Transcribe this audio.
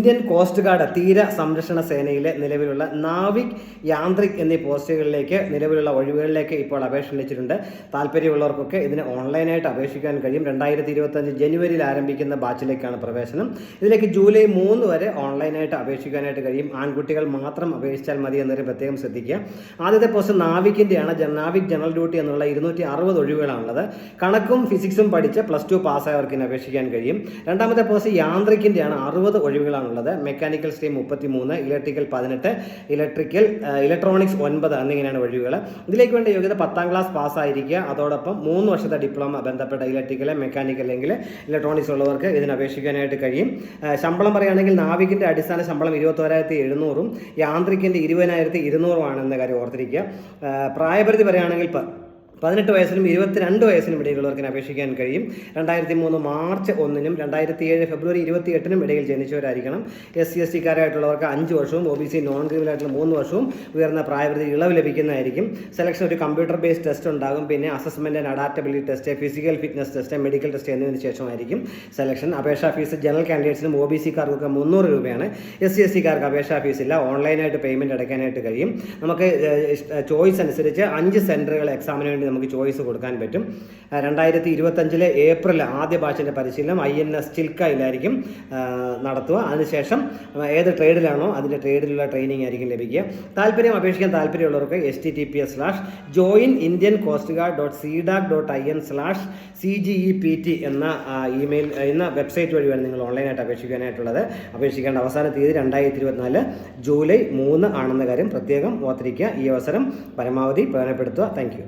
Indian coast guard തീര സംരക്ഷണ സേനയിലെ നിലവിലുള്ള നാവിക് യാന്ത്രിക് എന്നീ പോസ്റ്റുകളിലേക്ക് നിലവിലുള്ള ഒഴിവുകളിലേക്ക് ഇപ്പോൾ അപേക്ഷ ക്ഷണിച്ചിട്ടുണ്ട് താല്പര്യമുള്ളവർക്കൊക്കെ ഇതിന് ഓൺലൈനായിട്ട് അപേക്ഷിക്കാൻ കഴിയും. രണ്ടായിരത്തി ഇരുപത്തഞ്ച് ജനുവരിയിൽ ആരംഭിക്കുന്ന ബാച്ചിലേക്കാണ് പ്രവേശനം. ഇതിലേക്ക് ജൂലൈ മൂന്ന് വരെ ഓൺലൈനായിട്ട് അപേക്ഷിക്കാനായിട്ട് കഴിയും. ആൺകുട്ടികൾ മാത്രം അപേക്ഷിച്ചാൽ മതി എന്നൊരു പ്രത്യേകം ശ്രദ്ധിക്കുക. ആദ്യത്തെ പോസ്റ്റ് നാവിക്കിന്റെയാണ് നാവിക് ജനറൽ ഡ്യൂട്ടി എന്നുള്ള ഇരുന്നൂറ്റി അറുപത് ഒഴിവുകളാണുള്ളത്. കണക്കും ഫിസിക്സും പഠിച്ച് പ്ലസ് ടു പാസ്സായവർക്ക് അപേക്ഷിക്കാൻ കഴിയും. രണ്ടാമത്തെ പോസ്റ്റ് യാന്ത്രിക്കിന്റെയാണ് അറുപത് ഒഴിവുകളാണുള്ളത് മെക്കാനിക്കൽ സ്ട്രീം മുപ്പത്തി മൂന്ന് ഇലക്ട്രിക്കൽ പതിനെട്ട് ഇലക്ട്രിക്കൽ ഇലക്ട്രോണിക്സ് ഒൻപത് എന്നിങ്ങനെയാണ് ഒഴിവുകൾ ഇതിലേക്ക് വേണ്ട യോഗ്യത പത്താം ക്ലാസ് പാസ്സായിരിക്കുക അതോടൊപ്പം മൂന്ന് വർഷത്തെ ഡിപ്ലോമ ബന്ധപ്പെട്ട ഇലക്ട്രിക്കൽ മെക്കാനിക്കൽ അല്ലെങ്കിൽ ഇലക്ട്രോണിക്സ് ഉള്ളവർക്ക് ഇതിന് അപേക്ഷിക്കാനായിട്ട് കഴിയും. ശമ്പളം പറയുകയാണെങ്കിൽ നാവികിന്റെ അടിസ്ഥാന ശമ്പളം ഇരുപത്തോരായിരത്തി എഴുന്നൂറും യാന്ത്രിക്കിന്റെ ഇരുപതിനായിരത്തി ഇരുന്നൂറുമാണ് എന്ന കാര്യം ഓർത്തിരിക്കുക. പ്രായപരിധി പറയുകയാണെങ്കിൽ പതിനെട്ട് വയസ്സിനും ഇരുപത്തിരണ്ട് വയസ്സിനും ഇടയിലുള്ളവർക്കിന് അപേക്ഷിക്കാൻ കഴിയും. രണ്ടായിരത്തി മൂന്ന് മാർച്ച് ഒന്നിനും രണ്ടായിരത്തി ഏഴ് ഫെബ്രുവരി ഇരുപത്തി എട്ടിനും ഇടയിൽ ജനിച്ചവരായിരിക്കണം. എസ് സി എസ് ടിക്കാരായിട്ടുള്ളവർക്ക് അഞ്ച് വർഷവും ഒ ബി സി നോൺ ക്രിമിനലായിട്ടുള്ള മൂന്ന് വർഷവും ഉയർന്ന പ്രായപരിധി ഇളവ് ലഭിക്കുന്നതായിരിക്കും. സെലക്ഷൻ ഒരു കമ്പ്യൂട്ടർ ബേസ്ഡ് ടെസ്റ്റ് ഉണ്ടാകും. പിന്നെ assessment and adaptability test physical fitness test medical test എന്നതിന് ശേഷമായിരിക്കും സെലക്ഷൻ അപേക്ഷാ ഫീസ് ജനറൽ കാൻഡിഡേറ്റ്സിനും ഒ ബി സിക്കാർക്കൊക്കെ മുന്നൂറ് രൂപയാണ്. എസ് സി എസ് സിക്കാർക്ക് അപേക്ഷാ ഫീസ് ഇല്ല. ഓൺലൈനായിട്ട് പേയ്മെന്റ് അടയ്ക്കാനായിട്ട് കഴിയും. നമുക്ക് ചോയ്സ് അനുസരിച്ച് അഞ്ച് സെന്ററുകൾ എക്സാമിന് വേണ്ടി നമുക്ക് ചോയ്സ് കൊടുക്കാൻ പറ്റും. രണ്ടായിരത്തി ഇരുപത്തഞ്ചിലെ ഏപ്രിൽ ആദ്യ ബാച്ചിന്റെ പരിശീലനം ഐ എൻ എസ് ചിൽക്കയിലായിരിക്കും നടത്തുക. അതിനുശേഷം ഏത് ട്രേഡിലാണോ അതിന്റെ ട്രേഡിലുള്ള ട്രെയിനിങ് ആയിരിക്കും ലഭിക്കുക. താല്പര്യം അപേക്ഷിക്കാൻ താല്പര്യമുള്ളവർക്ക് S T T P S slash join Indian coast guard dot CDAC dot I N slash C G E P T എന്ന ഇമെയിൽ എന്ന വെബ്സൈറ്റ് വഴിയാണ് നിങ്ങൾ ഓൺലൈനായിട്ട് അപേക്ഷിക്കാനായിട്ടുള്ളത്. അപേക്ഷിക്കേണ്ട അവസാന തീയതി രണ്ടായിരത്തി ഇരുപത്തിനാല് ജൂലൈ മൂന്ന് ആണെന്ന കാര്യം പ്രത്യേകം ഓർത്തിരിക്കുക. ഈ അവസരം പരമാവധി പ്രയോജനപ്പെടുത്തുക. താങ്ക്